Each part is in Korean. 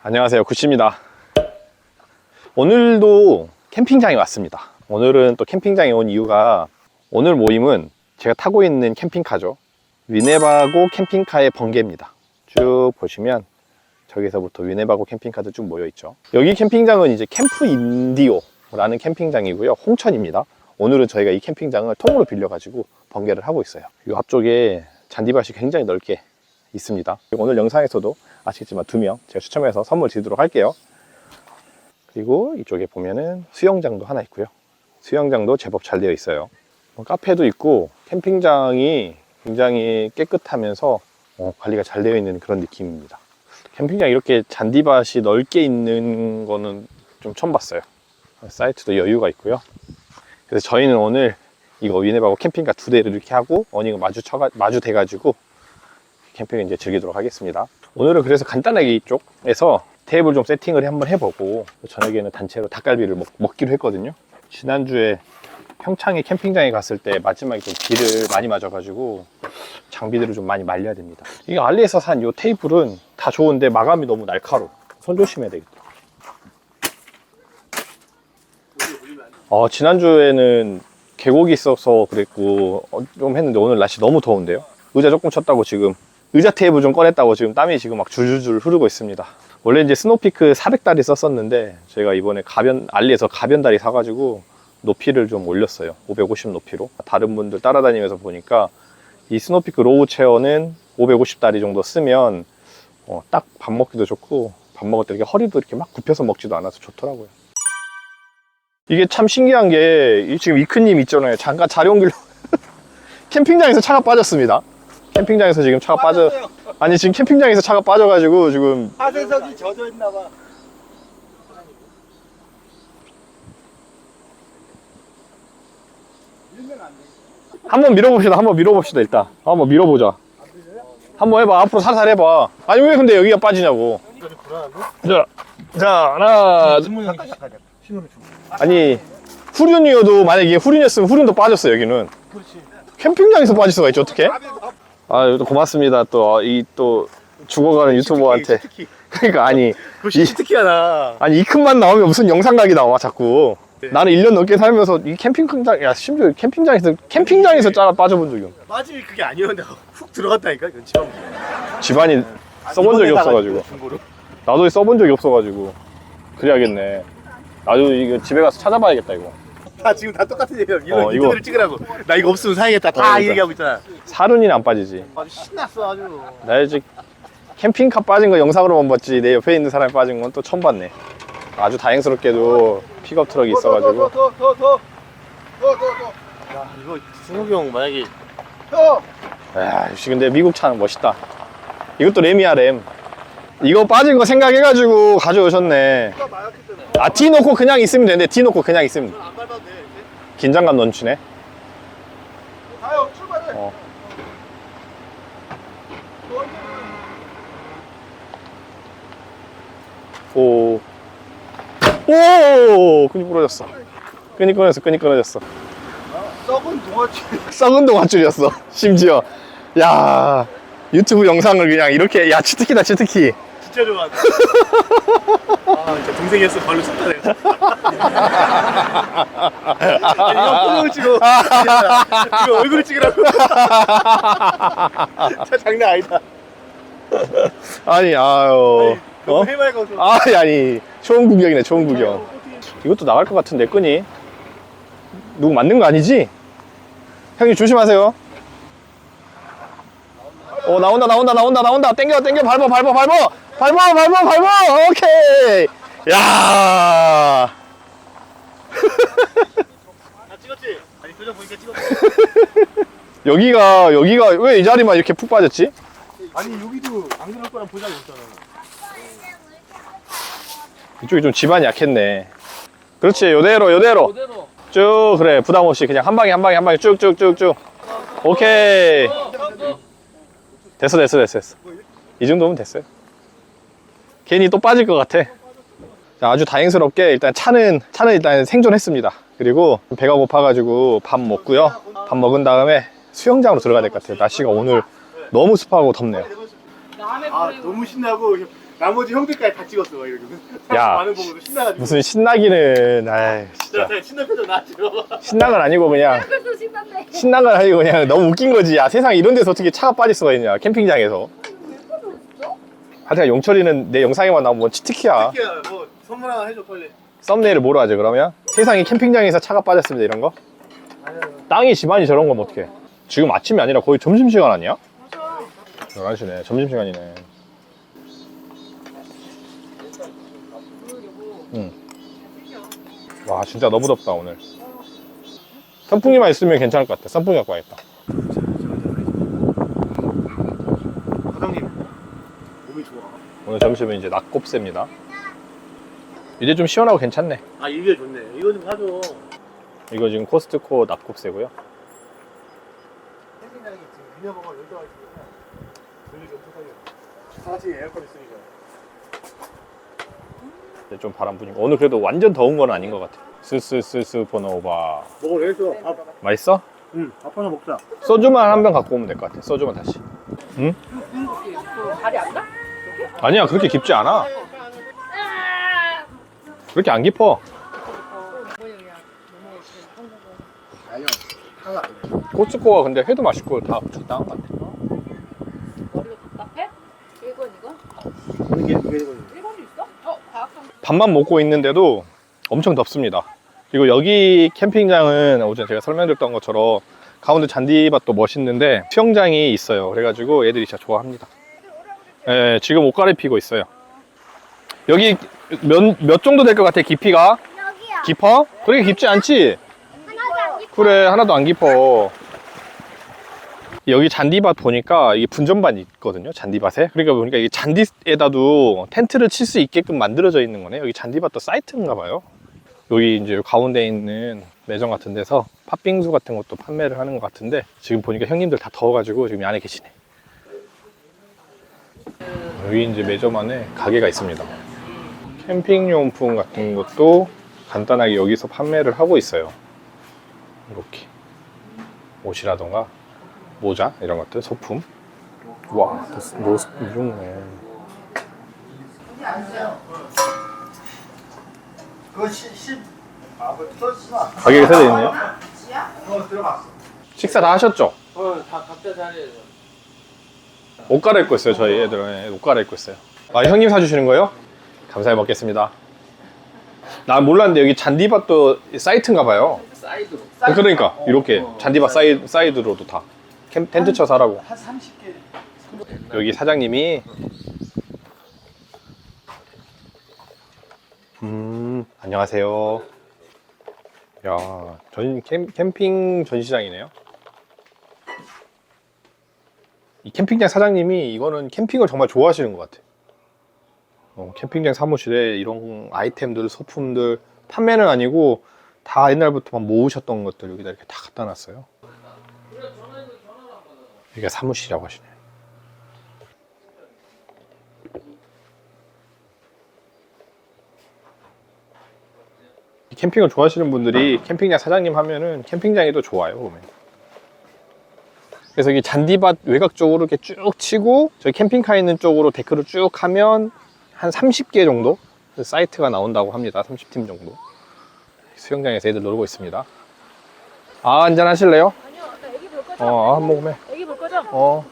안녕하세요. 구씨입니다. 오늘도 캠핑장에 왔습니다. 오늘은 또 캠핑장에 온 이유가 오늘 모임은 제가 타고 있는 캠핑카죠. 위네바고 캠핑카의 번개입니다. 쭉 보시면 저기서부터 위네바고 캠핑카도 쭉 모여 있죠. 여기 캠핑장은 이제 캠프 인디오라는 캠핑장이고요. 홍천입니다. 오늘은 저희가 이 캠핑장을 통으로 빌려 가지고 번개를 하고 있어요. 이 앞쪽에 잔디밭이 굉장히 넓게 있습니다. 오늘 영상에서도 아시겠지만 두 명 제가 추첨해서 선물 드리도록 할게요. 그리고 이쪽에 보면은 수영장도 하나 있고요. 수영장도 제법 잘 되어 있어요. 뭐 카페도 있고 캠핑장이 굉장히 깨끗하면서 어, 관리가 잘 되어 있는 그런 느낌입니다. 캠핑장 이렇게 잔디밭이 넓게 있는 거는 좀 처음 봤어요. 사이트도 여유가 있고요. 그래서 저희는 오늘 이거 위네바고 캠핑카 두 대를 이렇게 하고 어닝을 마주 쳐가 마주 대가지고 캠핑을 이제 즐기도록 하겠습니다. 오늘은 그래서 간단하게 이쪽에서 테이블 좀 세팅을 한번 해보고 저녁에는 단체로 닭갈비를 먹, 기로 했거든요. 지난주에 평창에 캠핑장에 갔을 때 마지막에 좀 비를 많이 맞아가지고 장비들을 좀 많이 말려야 됩니다. 이게 알리에서 산 이 테이블은 다 좋은데 마감이 너무 날카로워. 손 조심해야 되겠다. 어, 지난주에는 계곡이 있어서 그랬고 어, 좀 했는데 오늘 날씨 너무 더운데요. 의자 조금 쳤다고 지금 의자 테이블 좀 꺼냈다고 지금 땀이 지금 막 줄줄줄 흐르고 있습니다. 원래 이제 스노피크 400다리 썼었는데 제가 이번에 가변 알리에서 가변다리 사가지고 높이를 좀 올렸어요. 550 높이로. 다른 분들 따라다니면서 보니까 이 스노피크 로우 체어는 550다리 정도 쓰면 어, 딱 밥 먹기도 좋고 밥 먹을 때 이렇게 허리도 이렇게 막 굽혀서 먹지도 않아서 좋더라고요. 이게 참 신기한 게 이- 지금 이크님 있잖아요. 잠깐 자리 옮기려 캠핑장에서 차가 빠졌습니다. 캠핑장에서 지금 차가 빠져 아니 지금 캠핑장에서 차가 빠져가지고 지금 하세석이 젖어 있나 봐. 한번 밀어봅시다. 한번 밀어봅시다. 일단 한번 밀어보자. 한번 해봐. 앞으로 살살 해봐. 아니 왜 근데 여기가 빠지냐고. 자, 자 하나. 신호를 주고. 아니 후륜이어도 만약에 후륜이었으면 후륜도 빠졌어 여기는. 그렇지. 캠핑장에서 빠질 수가 있지 어떻게? 아, 또 고맙습니다. 또 이 또 죽어가는 유튜버한테. 특히. 그러니까 아니 그거 이- 특히하나. 아니 이 큰만 나오면 무슨 영상각이 나와 자꾸. 네. 나는 1년 넘게 살면서 이 캠핑장 야 심지어 캠핑장에서 캠핑장에서 짜가 빠져본 적이 없어. 마지막에 그게 아니었는데 훅 들어갔다니까. 이건 집안. 집안이 써본 적이 없어가지고. 중고로. 나도 써본 적이 없어가지고 그래야겠네. 나도 이거 집에 가서 찾아봐야겠다 이거. 다 지금 다 똑같은 얘기야. 이거 어, 이거- 찍으라고. 나 이거 없으면 사야겠다. 다 어, 그러니까. 얘기하고 있잖아. 사륜이는 안 빠지지. 아주 신났어 아주. 나 이제 캠핑카 빠진 거 영상으로만 봤지 내 옆에 있는 사람이 빠진 건 또 처음 봤네. 아주 다행스럽게도 픽업 트럭이 있어가지고 더더더더더더더 야 이거 승욱이 형 만약에 야, 역시 근데 미국 차는 멋있다. 이것도 램이야 램. 이거 빠진 거 생각해가지고 가져오셨네. 아, 티 놓고 그냥 있으면 되는데 티 놓고 그냥 있으면 안 밟아도 돼. 이제. 긴장감 넘치네. 가요 출발해. 어. 오. 오! 끈이 부러졌어. 끈이 끊어졌어, 끈이 끊어졌어. 썩은 동아줄. 썩은 동아줄이었어. 심지어. 야 유튜브 영상을 그냥 이렇게, 야, 치트키다, 치트키. 진짜 좋아한다. 아, 진짜 동생이었어. 발로 쳤다 내가. 아니, 이거 뽕을 찍어. 이거 얼굴을 찍으라고. 자, 장난 아니다. 아니, 아유. 너무 어? 해맑아서. 아니, 아니. 좋은 구경이네, 좋은 구경. 이것도 나갈 것 같은데, 끈이. 누구 맞는 거 아니지? 형님 조심하세요. 어, 나온다, 나온다, 나온다, 나온다. 땡겨, 땡겨, 밟아, 밟아, 밟아. 밟아, 밟아, 밟아. 오케이. 야 아, 찍었지? 아니, 표정 보니까 찍었어. 여기가, 여기가 왜 이 자리만 이렇게 푹 빠졌지? 아니, 여기도 안 그럴 거란 보장이 없잖아. 이쪽이 좀 집안이 약했네. 그렇지, 요대로, 요대로. 쭉, 그래. 부담 없이 그냥 한 방에, 한 방에, 한 방에 쭉 쭉 쭉 쭉. 오케이. 됐어, 됐어, 됐어, 됐어. 이 정도면 됐어요. 괜히 또 빠질 것 같아. 자, 아주 다행스럽게 일단 차는, 차는 일단 생존했습니다. 그리고 배가 고파가지고 밥 먹고요. 밥 먹은 다음에 수영장으로 들어가야 될 것 같아요. 날씨가 오늘 너무 습하고 덥네요. 아, 너무 신나고 나머지 형들까지 다 찍었어 막 이렇게. 야. 많은 보고도 신나가지고. 무슨 신나기는 아이 진짜 진짜 신나 표정 나왔죠. 신난 건 아니고 그냥 신난데. 신난 건 아니고 그냥 너무 웃긴 거지 야 세상에 이런 데서 어떻게 차가 빠질 수가 있냐 캠핑장에서 하여튼 용철이는 내 영상에만 나오면 뭐 치트키야 특히야 뭐 선물 하나 해줘 빨리. 썸네일을 뭐로 하지 그러면? 세상에 캠핑장에서 차가 빠졌습니다 이런 거? 땅이 집안이 저런 거면 어떡해 지금 아침이 아니라 거의 점심시간 아니야? 맞아. 11시네 점심시간이네 응. 와 진짜 너무 덥다 오늘 선풍기만 있으면 괜찮을 것 같아 선풍기 갖고 와야겠다 과장님 몸이 좋아. 오늘 점심은 이제 낙곱새입니다 이제 좀 시원하고 괜찮네 아 이게 좋네. 이거 좀 사줘. 이거 지금 코스트코 낙곱새고요 캠핑장이 지금 미녀버가 여기가 있으니까 분위기 엄청 살려. 다 같이 에어컨 있으니까. 이제 좀 바람 부니까 오늘 그래도 완전 더운 건 아닌 것 같아 스스스스 보노바 먹어? 밥. 맛있어? 응. 밥 하나 먹자. 소주만 한 병 갖고 오면 될 것 같아 소주만 다시 응? 아니야 그렇게 깊지 않아 아! 그렇게 안 깊어. 코스트코가 근데 회도 맛있고 다 적당한 것 같아 머리가 답답해? 1권 이거? 이게 이게 이거. 1권도 있어? 어. 밥만 먹고 있는데도 엄청 덥습니다 그리고 여기 캠핑장은 어제 제가 설명드렸던 것처럼 가운데 잔디밭도 멋있는데 수영장이 있어요 그래가지고 애들이 진짜 좋아합니다 예, 지금 옷 갈아입히고 있어요 여기 몇, 몇 정도 될 것 같아 깊이가? 여기요. 깊어? 그렇게 깊지 않지? 하나도 안 깊어. 그래 하나도 안 깊어 여기 잔디밭 보니까 이게 분전반이 있거든요 잔디밭에 그러니까 보니까 이게 잔디에다도 텐트를 칠 수 있게끔 만들어져 있는 거네 여기 잔디밭도 사이트인가 봐요 여기 이제 가운데 있는 매점 같은 데서 팥빙수 같은 것도 판매를 하는 것 같은데 지금 보니까 형님들 다 더워가지고 지금 이 안에 계시네 여기 이제 매점 안에 가게가 있습니다 캠핑용품 같은 것도 간단하게 여기서 판매를 하고 있어요 이렇게 옷이라던가 모자 이런 것들 소품 와 로스 마. 가격이 세져 있네요 어. 식사 다 하셨죠? 어 다 각자 자리에서. 옷 갈아입고 있어요 저희 애들은 옷 갈아입고 있어요. 아 형님 사주시는 거예요? 감사히 먹겠습니다. 나 몰랐는데 여기 잔디밭도 사이트인가 봐요. 사이드로. 그러니까. 이렇게 잔디밭 사이, 사이드로도 다. 캠, 텐트 쳐서 하라고. 한 30개. 여기 사장님이. 음 안녕하세요. 야 전, 캠, 캠핑 전시장이네요 이 캠핑장 사장님이 이거는 캠핑을 정말 좋아하시는 것 같아 어, 캠핑장 사무실에 이런 아이템들 소품들 판매는 아니고 다 옛날부터 막 모으셨던 것들 여기다 이렇게 다 갖다 놨어요. 여기가 사무실이라고 하시네 캠핑을 좋아하시는 분들이 캠핑장 사장님 하면은 캠핑장이 더 좋아요 보면. 그래서 이 잔디밭 외곽 쪽으로 이렇게 쭉 치고 저기 캠핑카 있는 쪽으로 데크를 쭉 하면 한 30개 정도 그 사이트가 나온다고 합니다 30팀 정도 수영장에서 애들 놀고 있습니다 아 한잔 하실래요? 아니요, 나 애기 볼 거죠? 어 한 모금에 애기 볼 거죠? 어좀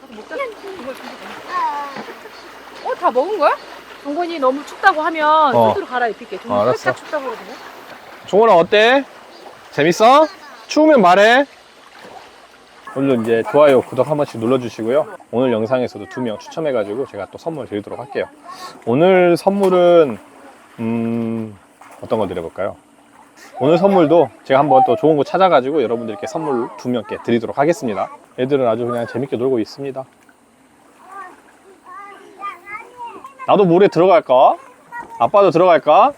어, 다 먹은 거야? 정권이 너무 춥다고 하면 어. 스스로 갈아입힐게. 어, 알았어. 살짝 춥다고 그러거든요. 종원아 어때? 재밌어? 추우면 말해. 오늘도 이제 좋아요, 구독 한 번씩 눌러주시고요. 오늘 영상에서도 두 명 추첨해가지고 제가 또 선물 드리도록 할게요. 오늘 선물은 음 어떤 거 드려볼까요? 오늘 선물도 제가 한번 또 좋은 거 찾아가지고 여러분들께 선물 두 명께 드리도록 하겠습니다. 애들은 아주 그냥 재밌게 놀고 있습니다. 나도 물에 들어갈까? 아빠도 들어갈까?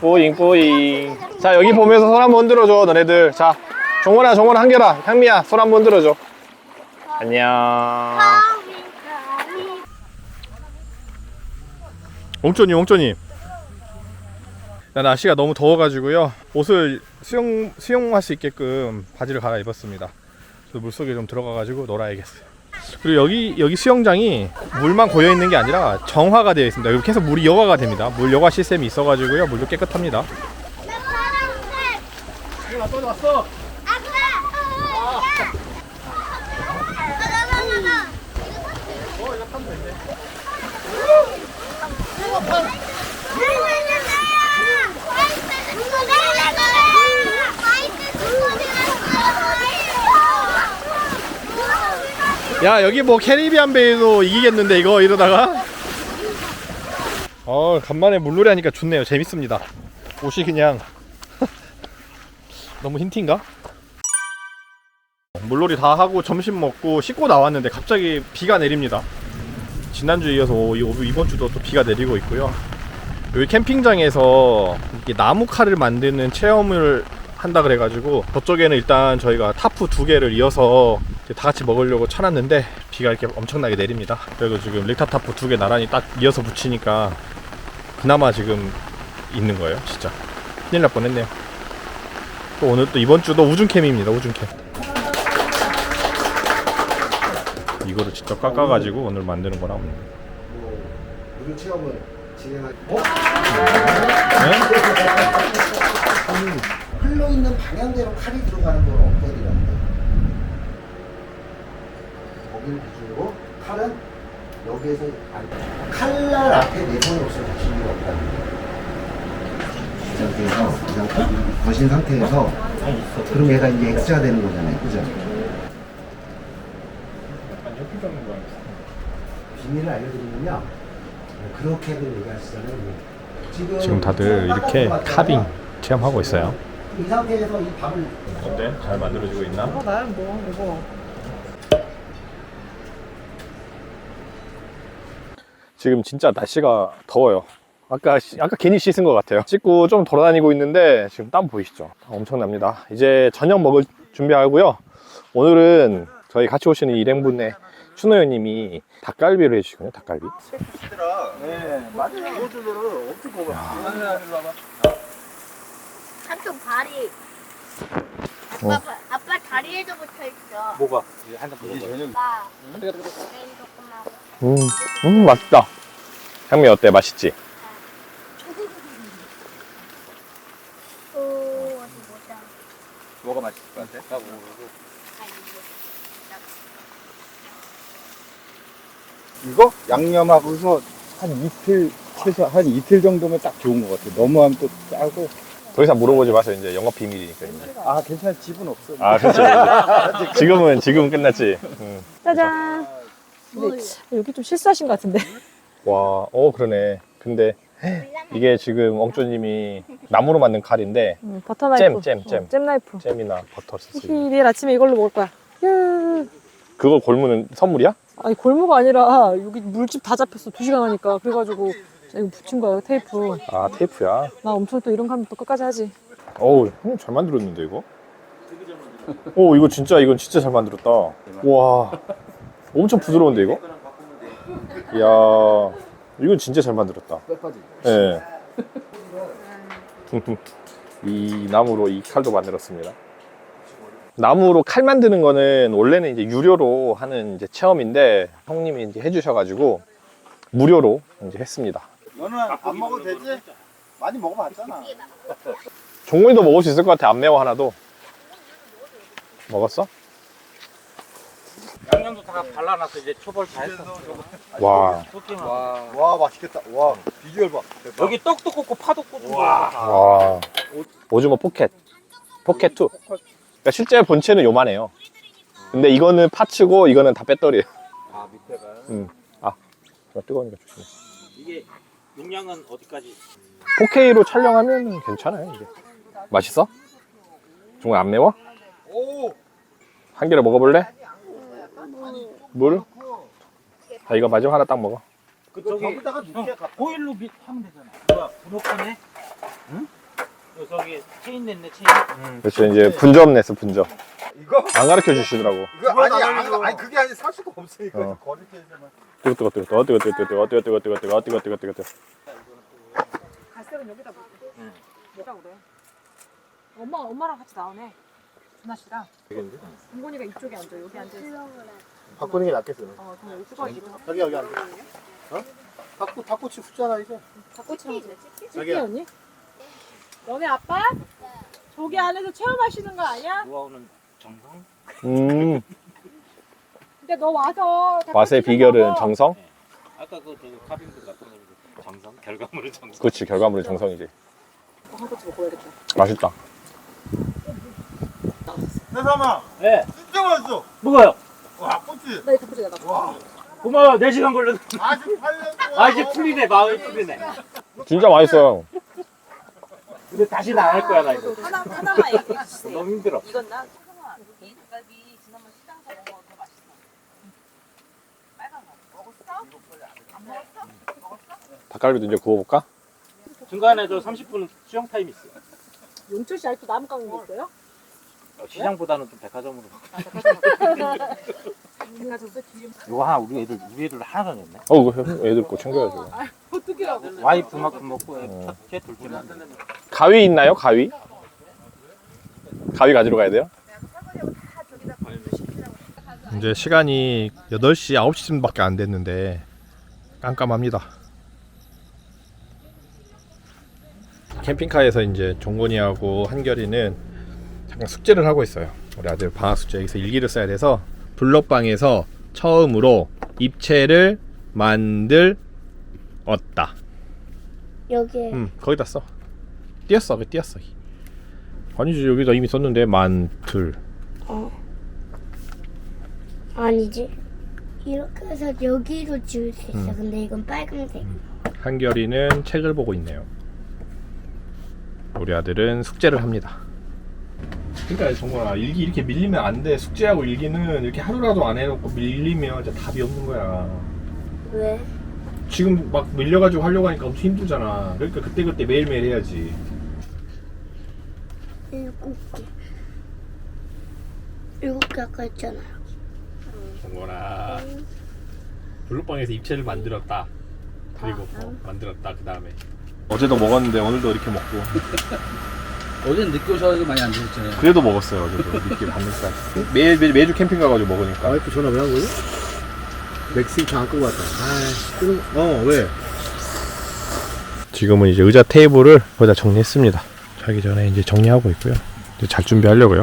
뿌잉 뿌잉 자 여기 보면서 손 한번 흔들어줘 너네들 자 종원아 종원아 한결아 향미야 손 한번 흔들어줘 안녕 가위, 가위. 옹ጮ님 옹ጮ님 나 날씨가 너무 더워가지고요 옷을 수영, 수영할 수 있게끔 바지를 갈아입었습니다 그래서 물속에 좀 들어가가지고 놀아야겠어요 그리고 여기 여기 수영장이 물만 고여 있는 게 아니라 정화가 되어 있습니다. 여기 계속 물이 여과가 됩니다. 물 여과 시스템이 있어가지고요. 물도 깨끗합니다. 왔어 왔어. 야 여기 뭐 캐리비안 베이도 이기겠는데 이거 이러다가? 어 간만에 물놀이 하니까 좋네요. 재밌습니다. 옷이 그냥. 너무 흰 티인가? 물놀이 다 하고 점심 먹고 씻고 나왔는데 갑자기 비가 내립니다. 지난주에 이어서 이- 이번 주도 또 비가 내리고 있고요. 여기 캠핑장에서 나무 칼을 만드는 체험을 한다 그래가지고 저쪽에는 일단 저희가 타프 두 개를 이어서 다 같이 먹으려고 쳐놨는데 비가 이렇게 엄청나게 내립니다. 그래도 지금 릭타 타프 두 개 나란히 딱 이어서 붙이니까 그나마 지금 있는 거예요, 진짜. 큰일 날 뻔했네요. 또 오늘 또 이번 주도 우중캠입니다, 우중캠. 이거를 직접 깎아가지고 오늘 만드는 거라. 네? 무료 체험을 진행할 어? 흘러 있는 방향대로 칼이 들어가는 건 엉터리라 는 거야. 거기를 기준으로 칼은 여기에서 안 칼날 앞에 내선이 없어서 기미가 없다는 거야. 이 상태에서 이 상태 거신 상태에서 그럼 얘가 이제 X가 되는 거잖아요, 그죠? 비밀을 알려드리면요. 그렇게들 얘기하시잖아요. 지금, 지금 다들 이렇게 카빙 체험하고 있어요. 이 상태에서 이 밥을 어때? 잘 만들어지고 있나? 어, 나는 뭐 이거. 지금 진짜 날씨가 더워요. 아까 시- 아까 괜히 씻은 것 같아요. 씻고 좀 돌아다니고 있는데 지금 땀 보이시죠? 엄청납니다. 이제 저녁 먹을 준비하고요. 오늘은 저희 같이 오시는 일행분의 추노 형님이 닭갈비를 해주시거든요. 닭갈비. 삼촌 발이 어. 아빠 아빠 다리에도 붙어 있어. 뭐가? 한잔 먹어. 아빠. 메인 조금하고. 음, 음 맛있다. 향미 어때? 맛있지? 오. 뭐가 맛있을 것 같아? 아 이거. 이거 양념하고서 한 이틀 최소 한 이틀 정도면 딱 좋은 것 같아. 너무 하면 또 짜고. 더 이상 물어보지 마세요. 이제 영업 비밀이니까. 이제. 아 괜찮아 집은 없어. 아, 그렇지. 지금은 지금은 끝났지. 음. 짜잔. 근데 여기 좀 실수하신 것 같은데. 와, 어 그러네. 근데 이게 지금 엉조님이 나무로 만든 칼인데 음, 버터 나이프. 잼, 잼, 잼. 어, 잼 나이프. 잼이나 히히, 내일 아침에 이걸로 먹을 거야. 야. 그걸 골무는 선물이야? 아니 골무가 아니라 여기 물집 다 잡혔어. 두 시간 하니까. 그래가지고 이거 붙인 거야 테이프. 아 테이프야. 나 엄청 또 이런 거 하면 또 끝까지 하지. 어우 형님 잘 만들었는데 이거. 오 이거 진짜 이건 진짜 잘 만들었다. 와 엄청 부드러운데 이거. 이야 이건 진짜 잘 만들었다. 예. 이 나무로 이 칼도 만들었습니다. 나무로 칼 만드는 거는 원래는 이제 유료로 하는 이제 체험인데 형님이 이제 해주셔가지고 무료로 이제 했습니다. 너는 안 먹어도 되지? 많이 먹어봤잖아. 종훈이도 먹을 수 있을 것 같아. 안 매워 하나도. 먹었어? 양념도 다 발라놨어. 이제 초벌 다 했어. 와, 토끼만. 와 맛있겠다. 와 비주얼 봐. 여기 떡도 꽂고 파도 꽂은 거. 와. 오징어 포켓. 포켓 2. 그러니까 실제 본체는 요만해요. 근데 이거는 파츠고 이거는 다 배터리예요. 아 밑에가. 음. 아, 이거 뜨거우니까 조심해. 이게 용량은 어디까지? 4K로 촬영하면 괜찮아요, 이게. 맛있어? 정말 안 매워? 오. 한 개를 먹어볼래? 물? 자, 이거 마지막 하나 딱 먹어. 그 저기 거기다가 넣게 갖다. 보일로 밑 하면 되잖아. 뭐야 브로커네? 응? 요 저기 체인 냈네 체인. 그렇죠, 이제 분점 냈어, 분점. 이거 안 가르쳐 주시더라고. 이거 아니 아니, 아니 그게 아니 살 수가 없어 이거 어. 거리 때문에. 뜨거, 뜨거, 뜨거, 뜨거, 뜨거, 뜨거, 뜨거, 뜨거, 뜨거, 뜨거, 뜨거, 뜨거, 뜨거, 뜨거. 갈색은 여기다 볼게. 뭐라 그래? 엄마 엄마랑 같이 나오네. 준하 씨랑. 동건이가 이쪽에 앉아. 여기 앉아 있어. 바꾸는 게 낫겠어. 어, 그럼 여기 수박이. 여기 여기 앉아. 어? 닭꼬 닭꼬치 굽잖아 이제. 닭꼬치 자기야. 찍게 언니? 너네 아빠? 조개 안에서 체험하시는 거 아니야? 노하우는 정성? 음, 근데 너 와서 닭꼬치 맛의 좀 비결은 먹어. 정성? 아까 그 저기 카빙도 같은 거 정성? 결과물은 정성. 그렇지, 결과물은 정성이지. 어, 한 꼬치 먹어야겠다. 맛있다. 세삼아, 네. 진짜 맛있어. 뭐가요? 와, 꼬치. 나이 닭꼬치 내가. 와, 고마워. 4시간 걸렸는데. 48년 아, 이제 풀리네. 마음이 풀리네. 진짜 맛있어요. 근데 다시는 안 할 거야, 나 이거. 하나 하나만 얘기해 주세요. 너무 힘들어. 이건 나 소금아 이 닭갈비 지난번 시장에서 먹은 거더 맛있어. 빨간 거 먹었어? 안 먹었어? 닭갈비도 이제 구워볼까? 중간에 저 30분 수영 타임 있어요. 용철 씨 아직도 나무 깎는 거 있어요? 어, 시장보다는 좀 백화점으로. 저때 뒤에 이거 하나 우리 애들 우리 애들 하나도 안 했네. 어, 이거 애들 거 챙겨야죠. 어떻게 하고? 와이프만큼 먹고 애 첫째 둘째만. 가위 있나요? 가위? 가위 가지러 가야 돼요? 이제 시간이 8시, 9시쯤밖에 안 됐는데 깜깜합니다. 캠핑카에서 이제 종건이하고 한결이는 숙제를 하고 있어요. 우리 아들 방학 숙제 여기서 일기를 써야 돼서 블럭방에서 처음으로 입체를 만들었다. 여기에 응, 거기다 써. 띄었어, 그 띄었어. 아니지 여기다 이미 썼는데 만들. 어 아니지 이렇게 해서 여기로 지울 수 있어. 근데 이건 빨간색. 한결이는 책을 보고 있네요. 우리 아들은 숙제를 합니다. 그러니까 정말 일기 이렇게 밀리면 안 돼. 숙제하고 일기는 이렇게 하루라도 안 해놓고 밀리면 진짜 답이 없는 거야. 왜? 지금 막 밀려가지고 하려고 하니까 엄청 힘들잖아. 그러니까 그때 그때 매일 매일 해야지. 일곱 개. 일곱 개 아까 했잖아. 정건아 블록방에서 입체를 만들었다 그리고 어, 만들었다 그 다음에 어제도 먹었는데 오늘도 이렇게 먹고 어제는 늦게 오셔가지고 많이 안 드셨잖아요. 그래도 먹었어요 어제도. 늦게 밤늦게 매일, 매일 매주 캠핑 가가지고 먹으니까. 와이프 전화 왜 한 거지? 맥스윙 안 끄고 왔다. 아, 끄는 어 왜? 지금은 이제 의자 테이블을 거의 다 정리했습니다. 자기 전에 이제 정리하고 있고요. 이제 잘 준비하려고요.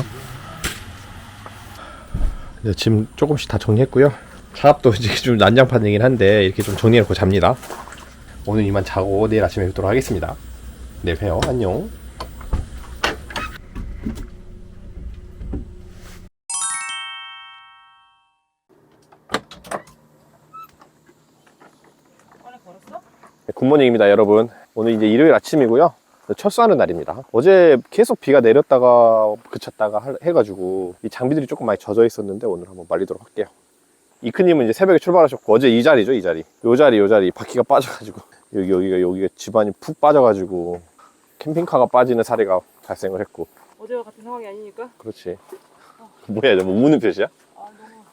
이제 짐 조금씩 다 정리했고요. 차압도 이제 좀 난장판이긴 한데 이렇게 좀 정리해놓고 잡니다. 오늘 이만 자고 내일 아침에 뵙도록 하겠습니다. 내일 봬요. 안녕 굿모닝입니다 여러분. 오늘 이제 일요일 아침이고요. 철수하는 날입니다. 어제 계속 비가 내렸다가 그쳤다가 할- 해가지고 이 장비들이 조금 많이 젖어 있었는데 오늘 한번 말리도록 할게요. 이크님은 이제 새벽에 출발하셨고 어제 이 자리죠 이 자리. 요 자리 요 자리. 바퀴가 빠져가지고. 여기 여기가 여기가 집안이 푹 빠져가지고 캠핑카가 빠지는 사례가 발생을 했고. 어제와 같은 상황이 아니니까. 그렇지. 뭐야 뭐 우는 표시야?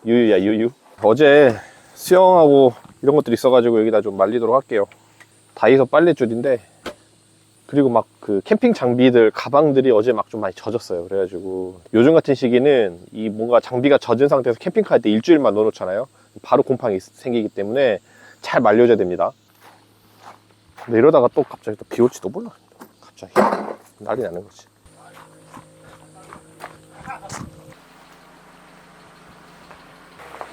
유유야 유유. 어제 수영하고 이런 것들이 있어가지고 여기다 좀 말리도록 할게요 다이소 빨래줄인데 그리고 막 그 캠핑 장비들 가방들이 어제 막 좀 많이 젖었어요. 그래가지고. 요즘 같은 시기는 이 뭔가 장비가 젖은 상태에서 캠핑카 할 때 일주일만 넣어놓잖아요. 바로 곰팡이 생기기 때문에 잘 말려줘야 됩니다. 근데 이러다가 또 갑자기 또 비 올지도 몰라. 갑자기 난리 나는 거지.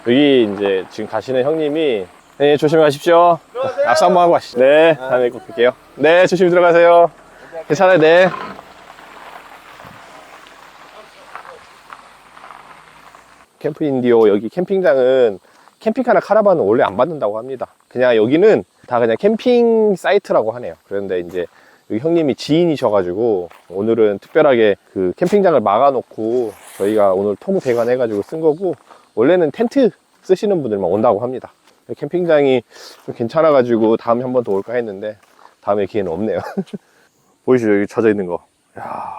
여기 이제 지금 가시는 형님이 네 조심히 가십시오. 약속 한번 하고 가시죠. 네 다음에 꼭 뵐게요. 네 조심히 들어가세요. 괜찮아요 네. 캠프 인디오 여기 캠핑장은 캠핑카나 카라반은 원래 안 받는다고 합니다. 그냥 여기는 다 그냥 캠핑 사이트라고 하네요. 그런데 이제 여기 형님이 지인이셔가지고 오늘은 특별하게 그 캠핑장을 막아놓고 저희가 오늘 통 대관 해가지고 쓴 거고 원래는 텐트 쓰시는 분들만 온다고 합니다. 캠핑장이 좀 괜찮아가지고 다음에 한 번 더 올까 했는데 다음에 기회는 없네요. 보이시죠? 여기 젖어 있는 거. 야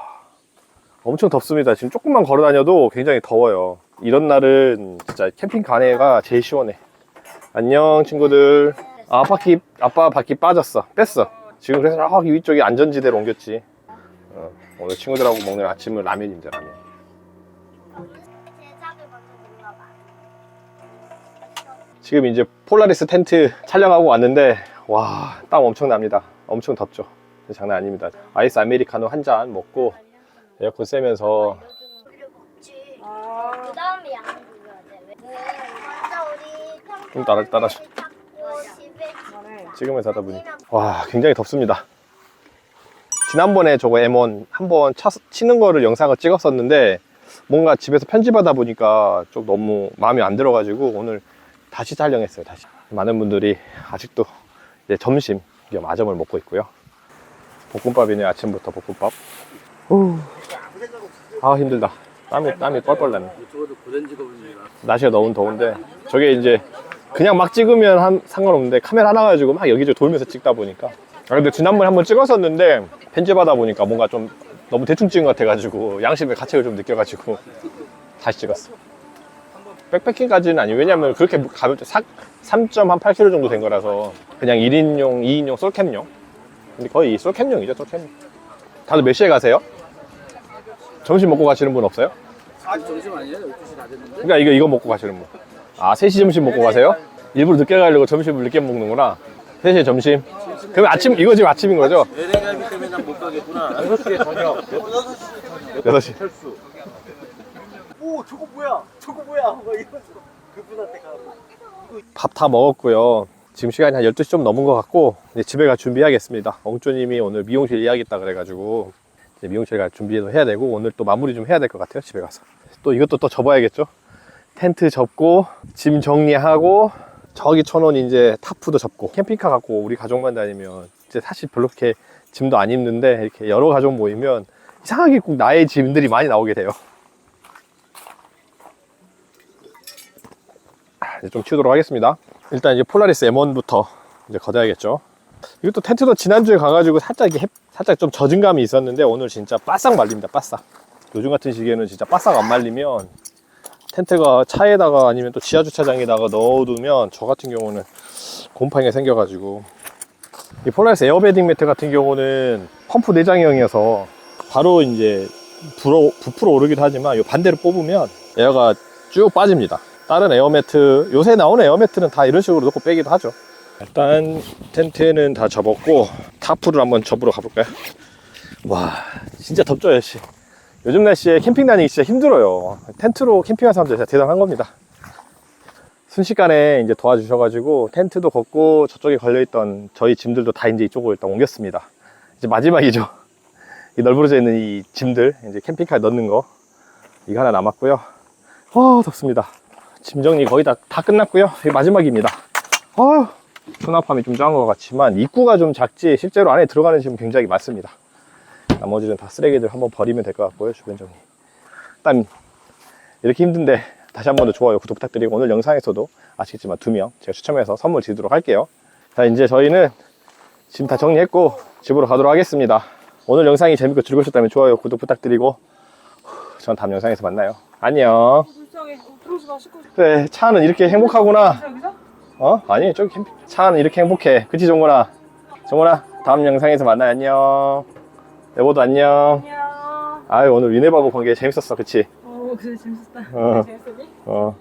엄청 덥습니다. 지금 조금만 걸어 다녀도 굉장히 더워요. 이런 날은 진짜 캠핑 가네가 제일 시원해. 안녕 친구들. 아, 바퀴 아빠 바퀴 빠졌어. 뺐어. 지금 그래서 저기 위쪽에 안전지대로 옮겼지. 어, 오늘 친구들하고 먹는 아침은 라면입니다. 라면. 지금 이제 폴라리스 텐트 촬영하고 왔는데 와 땀 엄청 납니다. 엄청 덥죠. 장난 아닙니다. 아이스 아메리카노 한 잔 먹고 에어컨 쐬면서 그 다음에 양 불러야 돼. 맞아 우리 좀 따라 따라 찍으면서 하다 보니. 와 굉장히 덥습니다. 지난번에 저거 M1 한번 차, 치는 거를 영상을 찍었었는데 뭔가 집에서 편집하다 보니까 좀 너무 마음에 안 들어가지고 오늘 다시 촬영했어요 다시. 많은 분들이 아직도 이제 점심 겸 아점을 먹고 있고요. 볶음밥이네 아침부터 볶음밥. 후. 아 힘들다. 땀이 땀이 뻘뻘 나네. 날씨가 너무 더운데 저게 이제 그냥 막 찍으면 한- 상관없는데 카메라 하나 가지고 막 여기저기 돌면서 찍다 보니까. 아 근데 지난번에 한번 찍었었는데 편집하다 보니까 뭔가 좀 너무 대충 찍은 것 같아가지고 양심의 가책을 좀 느껴가지고 다시 찍었어 백패킹까지는 아니에요 왜냐면 그렇게 가볍게 3.8kg 정도 된 거라서 그냥 1인용, 2인용 솔캠용 근데 거의 솔캠용이죠 솔캠 다들 몇 시에 가세요? 점심 먹고 가시는 분 없어요? 아직 점심 아니에요? 12시 다 됐는데? 그러니까 이거 이거 먹고 가시는 분. 아, 3시 점심 먹고 가세요? 일부러 늦게 가려고 점심을 늦게 먹는구나. 3시에 점심. 그러면 아침 이거 지금 아침인 거죠? LA갈비 때문에 난 못 가겠구나. 6시에 저녁 6시. 오 저거 뭐야 저거 뭐야 막 이러면서 그분한테 가고 밥 다 먹었고요. 지금 시간이 한 12시 좀 넘은 것 같고 이제 집에 가 준비하겠습니다. 엉조님이 오늘 미용실 예약했다 그래가지고 이제 미용실 갈 준비도 해야 되고 오늘 또 마무리 좀 해야 될 것 같아요. 집에 가서. 또 이것도 또 접어야겠죠? 텐트 접고 짐 정리하고 저기 천원 이제 타프도 접고 캠핑카 갖고 우리 가족만 다니면 이제 사실 별로 그렇게 짐도 안 입는데 이렇게 여러 가족 모이면 이상하게 꼭 나의 짐들이 많이 나오게 돼요. 이제 좀 치우도록 하겠습니다. 일단 이제 폴라리스 M1부터 이제 걷어야겠죠. 이것도 텐트도 지난주에 가가지고 살짝 이게 햇- 살짝 좀 젖은 감이 있었는데 오늘 진짜 바싹 말립니다. 바싹. 요즘 같은 시기에는 진짜 바싹 안 말리면 텐트가 차에다가 아니면 또 지하 주차장에다가 넣어두면 저 같은 경우는 곰팡이가 생겨가지고 이 폴라리스 에어베딩 매트 같은 경우는 펌프 내장형이어서 바로 이제 불어, 부풀어 오르기도 하지만 이 반대로 뽑으면 에어가 쭉 빠집니다. 다른 에어 매트 요새 나오는 에어 매트는 다 이런 식으로 놓고 빼기도 하죠. 일단 텐트는 다 접었고 타프를 한번 접으러 가볼까요? 와 진짜 덥죠 날씨. 요즘 날씨에 캠핑 다니기 진짜 힘들어요. 텐트로 캠핑하는 사람들 진짜 대단한 겁니다. 순식간에 이제 도와주셔가지고 텐트도 걷고 저쪽에 걸려있던 저희 짐들도 다 이제 이쪽으로 일단 옮겼습니다. 이제 마지막이죠. 이 널브러져 있는 이 짐들 이제 캠핑카에 넣는 거 이거 하나 남았고요. 아 덥습니다. 짐 정리 거의 다, 다 끝났고요. 마지막입니다. 아휴 수납함이 좀 작은 것 같지만 입구가 좀 작지 실제로 안에 들어가는 짐은 굉장히 많습니다. 나머지는 다 쓰레기들 한번 버리면 될 것 같고요. 주변 정리. 일단 이렇게 힘든데 다시 한 번 더 좋아요, 구독 부탁드리고 오늘 영상에서도 아시겠지만 두 명 제가 추첨해서 선물 드리도록 할게요. 자 이제 저희는 짐 다 정리했고 집으로 가도록 하겠습니다. 오늘 영상이 재밌고 즐거우셨다면 좋아요, 구독 부탁드리고 후, 전 다음 영상에서 만나요. 안녕. 불쌍해. 그래 차는 이렇게 행복하구나. 여기서? 어? 아니 저기 캠핑 차는 이렇게 행복해. 그치 정곤아? 정곤아 다음 영상에서 만나요. 안녕. 여보도 안녕. 안녕. 아유 오늘 위네바보 관계 재밌었어, 그치? 어, 그래, 재밌었다. 어. 재밌었니? 어.